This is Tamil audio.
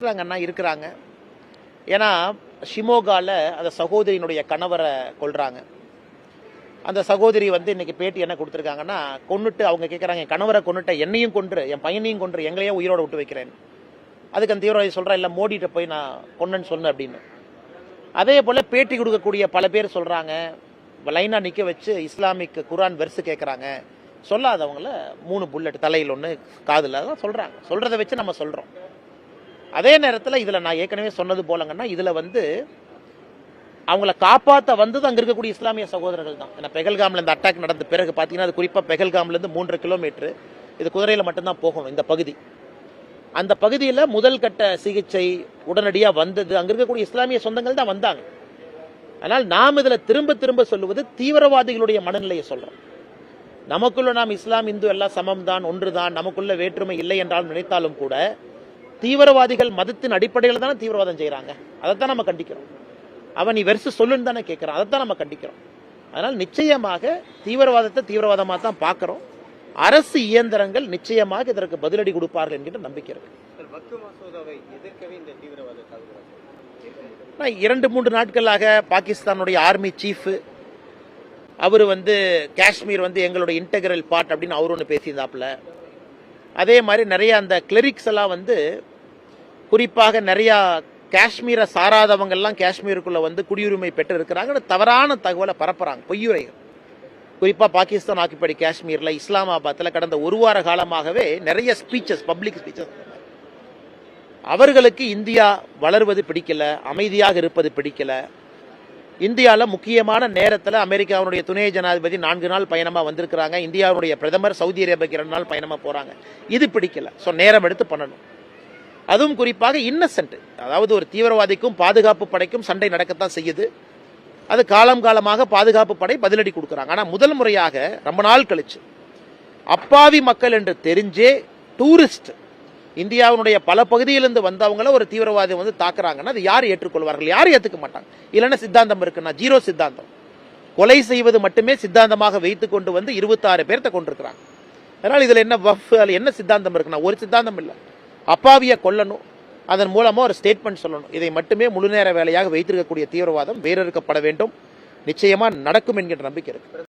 இருக்கிறாங்கன்னா இருக்கிறாங்க. ஏன்னா ஷிமோகால அந்த சகோதரியினுடைய கணவரை கொல்றாங்க. அந்த சகோதரி வந்து இன்னைக்கு பேட்டி என்ன கொடுத்துருக்காங்கன்னா கொன்னுட்டு அவங்க கேட்குறாங்க என் கணவரை கொண்டுட்ட என்னையும் கொன்று என் பையனையும் கொன்று எங்களையே உயிரோடு விட்டு வைக்கிறேன். அதுக்கு அந்த தீவிரவாதி சொல்கிறேன் இல்லை மோடிகிட்ட போய் நான் கொன்னேன்னு சொன்னேன் அப்படின்னு. அதே போல் பேட்டி கொடுக்கக்கூடிய பல பேர் சொல்கிறாங்க லைனாக நிற்க வச்சு இஸ்லாமிக் குரான் வெர்ஸு கேட்குறாங்க சொல்லாதவங்கள மூணு புல்லட் தலையில் ஒன்று காதில் தான் சொல்கிறாங்க சொல்கிறத வச்சு நம்ம சொல்கிறோம் அதே நேரத்தில் இதில் நான் ஏற்கனவே சொன்னது போலங்கன்னா இதில் வந்து அவங்கள காப்பாற்ற வந்தது அங்கே இருக்கக்கூடிய இஸ்லாமிய சகோதரர்கள் தான். ஏன்னா பெகல்காமில் இந்த அட்டாக் நடந்த பிறகு பார்த்தீங்கன்னா அது குறிப்பாக பெகல்காம்லேருந்து மூன்று கிலோமீட்டர் இது குதிரையில் மட்டும்தான் போகணும் இந்த பகுதி. அந்த பகுதியில் முதல் கட்ட சிகிச்சை உடனடியாக வந்தது. அங்கே இருக்கக்கூடிய இஸ்லாமிய சொந்தங்கள் தான் வந்தாங்க. ஆனால் நாம் இதில் திரும்ப திரும்ப சொல்லுவது தீவிரவாதிகளுடைய மனநிலையை சொல்கிறோம் நமக்குள்ள நாம் இஸ்லாம் இந்து எல்லாம் சமம் தான் ஒன்று தான் நமக்குள்ள வேற்றுமை இல்லை என்றாலும் நினைத்தாலும் கூட தீவிரவாதிகள் மதத்தின் அடிப்படையில் தானே தீவிரவாதம் செய்கிறாங்க அதைத்தான் நம்ம கண்டிக்கிறோம். அவன் நீ வெறுசு சொல்லுன்னு தானே கேட்குறான் அதைத்தான் நம்ம கண்டிக்கிறோம். அதனால் நிச்சயமாக தீவிரவாதத்தை தீவிரவாதமாக தான் பார்க்குறோம். அரசு இயந்திரங்கள் நிச்சயமாக இதற்கு பதிலடி கொடுப்பார்கள் என்கின்ற நம்பிக்கை இருக்கு. நான் இரண்டு மூன்று நாட்களாக பாகிஸ்தானுடைய ஆர்மி சீஃப் அவர் வந்து காஷ்மீர் வந்து எங்களுடைய இன்டெகிரல் பார்ட் அப்படின்னு அவர் ஒன்று பேசியிருந்தாப்புல. அதே மாதிரி நிறைய அந்த கிளரிக்ஸ் எல்லாம் வந்து குறிப்பாக நிறையா காஷ்மீரை சாராதவங்கள்லாம் காஷ்மீருக்குள்ள வந்து குடியுரிமை பெற்று இருக்கிறாங்கன்னு தவறான தகவலை பரப்புறாங்க பொய்யுரைகள். குறிப்பாக பாகிஸ்தான் ஆக்கிப்படி காஷ்மீரில் இஸ்லாமாபாத்தில் கடந்த ஒரு வார காலமாகவே நிறைய ஸ்பீச்சஸ் பப்ளிக் ஸ்பீச்சஸ் அவர்களுக்கு இந்தியா வளர்வது பிடிக்கல அமைதியாக இருப்பது பிடிக்கல. இந்தியாவில் முக்கியமான நேரத்தில் அமெரிக்காவுடைய துணை ஜனாதிபதி நான்கு நாள் பயணமாக வந்திருக்கிறாங்க. இந்தியாவுடைய பிரதமர் சவுதி அரேபியாவுக்கு இரண்டு நாள் பயணமாக போகிறாங்க இது பிடிக்கல. ஸோ நேரம் எடுத்து பண்ணணும். அதுவும் குறிப்பாக இன்னசென்ட் அதாவது ஒரு தீவிரவாதிக்கும் பாதுகாப்பு படைக்கும் சண்டை நடக்கத்தான் செய்யுது. அது காலம் காலமாக பாதுகாப்பு படை பதிலடி கொடுக்குறாங்க. ஆனால் முதல் முறையாக ரொம்ப நாள் கழிச்சு அப்பாவி மக்கள் என்று தெரிஞ்சே டூரிஸ்ட் இந்தியாவினுடைய பல பகுதியிலிருந்து வந்தவங்கள ஒரு தீவிரவாதி வந்து தாக்குறாங்கன்னா அது யார் ஏற்றுக்கொள்வார்கள்? யார் ஏற்றுக்க மாட்டாங்க. இல்லைன்னா சித்தாந்தம் இருக்குன்னா ஜீரோ சித்தாந்தம். கொலை செய்வது மட்டுமே சித்தாந்தமாக வைத்து கொண்டு வந்து இருபத்தாறு பேர்த்த கொண்டிருக்கிறாங்க அதனால் இதில் என்ன வஃப் அதில் என்ன சித்தாந்தம் இருக்குன்னா ஒரு சித்தாந்தம் இல்லை. அப்பாவியை கொல்லணும். அதன் மூலமாக ஒரு ஸ்டேட்மெண்ட் சொல்லணும். இதை மட்டுமே முழு நேர வேலையாக வைத்திருக்கக்கூடிய தீவிரவாதம் வேறறுக்கப்பட வேண்டும். நிச்சயமாக நடக்கும் என்கின்ற நம்பிக்கை இருக்கு.